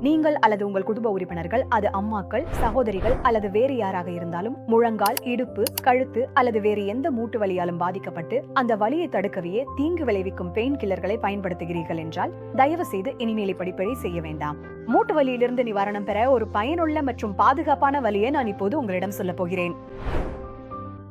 நீங்கள் அல்லது உங்கள் குடும்ப உறுப்பினர்கள் அது அம்மாக்கள் சகோதரிகள் அல்லது வேறு யாராக இருந்தாலும் முழங்கால் இடுப்பு கழுத்து அல்லது வேறு எந்த மூட்டு வலியாலும் பாதிக்கப்பட்டு அந்த வலியை தடுக்கவே தீங்கு விளைவிக்கும் பெயின் கில்லர்களை பயன்படுத்துகிறீர்கள் என்றால் தயவு செய்து இனிமேல் இப்படிப்படி செய்ய வேண்டாம். மூட்டு வலியிலிருந்து நிவாரணம் பெற ஒரு பயனுள்ள மற்றும் பாதுகாப்பான வழியை நான் இப்போது உங்களிடம் சொல்லப் போகிறேன்.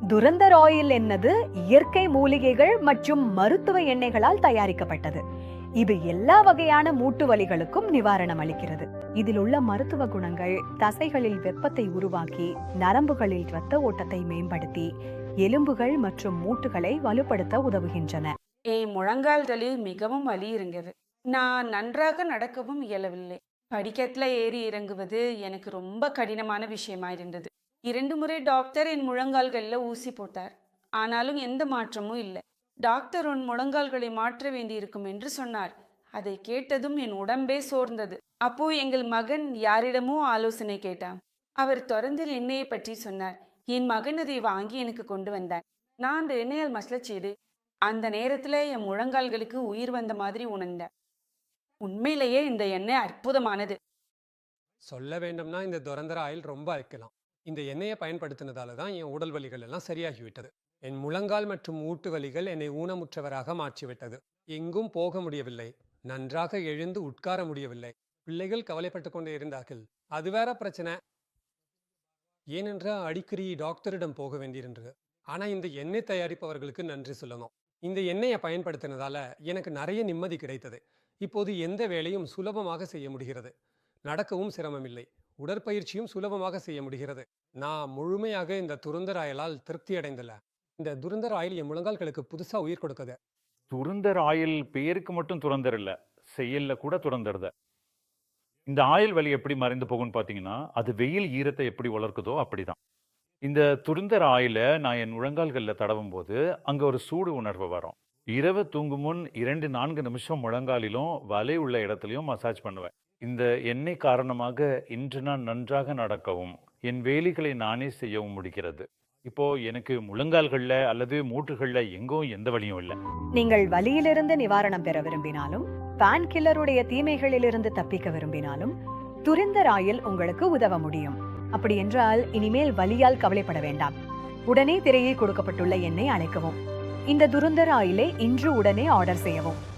துரந்தர் ஆயில் என்னது? இயற்கை மூலிகைகள் மற்றும் மருத்துவ எண்ணெய்களால் தயாரிக்கப்பட்டது. இது எல்லா வகையான மூட்டு வலிகளுக்கும் நிவாரணம் அளிக்கிறது. இதில் உள்ள மருத்துவ குணங்கள் தசைகளில் வெப்பத்தை உருவாக்கி நரம்புகளில் இரத்த ஓட்டத்தை மேம்படுத்தி எலும்புகள் மற்றும் மூட்டுகளை வலுப்படுத்த உதவுகின்றன. என் முழங்கால்களில் மிகவும் வலி இருந்தது. நான் நன்றாக நடக்கவும் இயலவில்லை. படிக்கட்டுல ஏறி இறங்குவது எனக்கு ரொம்ப கடினமான விஷயமா இருந்தது. இரண்டு முறை டாக்டர் என் முழங்கால்களில் ஊசி போட்டார். ஆனாலும் எந்த மாற்றமும் இல்லை. டாக்டர் உன் முழங்கால்களை மாற்ற வேண்டியிருக்கும் என்று சொன்னார். அதை கேட்டதும் என் உடம்பே சோர்ந்தது. அப்போ எங்கள் மகன் யாரிடமோ ஆலோசனை கேட்டான். அவர் தொடர்ந்து எண்ணெயை பற்றி சொன்னார். என் மகன் அதை வாங்கி எனக்கு கொண்டு வந்தார். நான் அந்த எண்ணெயால் மசாஜ் செய்து அந்த நேரத்துல என் முழங்கால்களுக்கு உயிர் வந்த மாதிரி உணர்ந்தேன். உண்மையிலேயே இந்த எண்ணெய் அற்புதமானது. சொல்ல வேண்டும்னா இந்த துரந்தர ஆயில் ரொம்ப அழைக்கலாம் இந்த எண்ணெயை பயன்படுத்தினதால தான் என் உடல் வலிகள் எல்லாம் சரியாகிவிட்டது. என் முழங்கால் மற்றும் ஊட்டு வலிகள் என்னை ஊனமுற்றவராக மாற்றிவிட்டது. எங்கும் போக முடியவில்லை. நன்றாக எழுந்து உட்கார முடியவில்லை. பிள்ளைகள் கவலைப்பட்டு கொண்டே இருந்தார்கள். அது வேற பிரச்சனை. ஏனென்றால் அடிக்கடி டாக்டரிடம் போக வேண்டியிருந்தது. ஆனா இந்த எண்ணெய் தயாரிப்பவர்களுக்கு நன்றி சொல்லணும். இந்த எண்ணெயை பயன்படுத்தினதால எனக்கு நிறைய நிம்மதி கிடைத்தது. இப்போது எந்த வேலையும் சுலபமாக செய்ய முடிகிறது. நடக்கவும் சிரமமில்லை. உடற்பயிற்சியும் சுலபமாக செய்ய முடிகிறது. நான் முழுமையாக இந்த துருந்தராயலால் திருப்தி அடைந்தல இந்த துருந்தர் ஆயில் என் முழங்கால்களுக்கு புதுசாக உயிர் கொடுக்குது. துரந்தர் ஆயில் பேருக்கு மட்டும் துரந்தர் இல்லை செயலில் கூட துரந்தருத இந்த ஆயில் வலி எப்படி மறைந்து போகும்னு பார்த்தீங்கன்னா அது வெயில் ஈரத்தை எப்படி வளர்க்குதோ அப்படிதான். இந்த துருந்தர் ஆயில நான் என் முழங்கால்களில் தடவும் போது அங்கே ஒரு சூடு உணர்வு வரும். இரவு தூங்கும் முன் இரண்டு நான்கு நிமிஷம் முழங்காலிலும் வலை உள்ள இடத்துலையும் மசாஜ் பண்ணுவேன். இந்த எண்ணெய் காரணமாக இன்று நான் நன்றாக நடக்கவும் என் வேலைகளை நானே செய்யவும் முடிகிறது. இப்போ எனக்கு முழங்கால்கள்ல அல்லது மூட்டுகள்ல எங்கும் எந்த வலியும் இல்லை. நீங்கள் வலியிலிருந்து நிவாரணம் பெற விரும்பினாலும் பான் கில்லருடைய தீமைகளிலிருந்து தப்பிக்க விரும்பினாலும் துரிந்தர் ஆயில் உங்களுக்கு உதவ முடியும். அப்படி என்றால் இனிமேல் வலியால் கவலைப்பட வேண்டாம். உடனே திரையில் கொடுக்கப்பட்டுள்ள எண்ணை அழைக்கவும் இந்த துருந்தர் ஆயிலை இன்று உடனே ஆர்டர் செய்யவும்.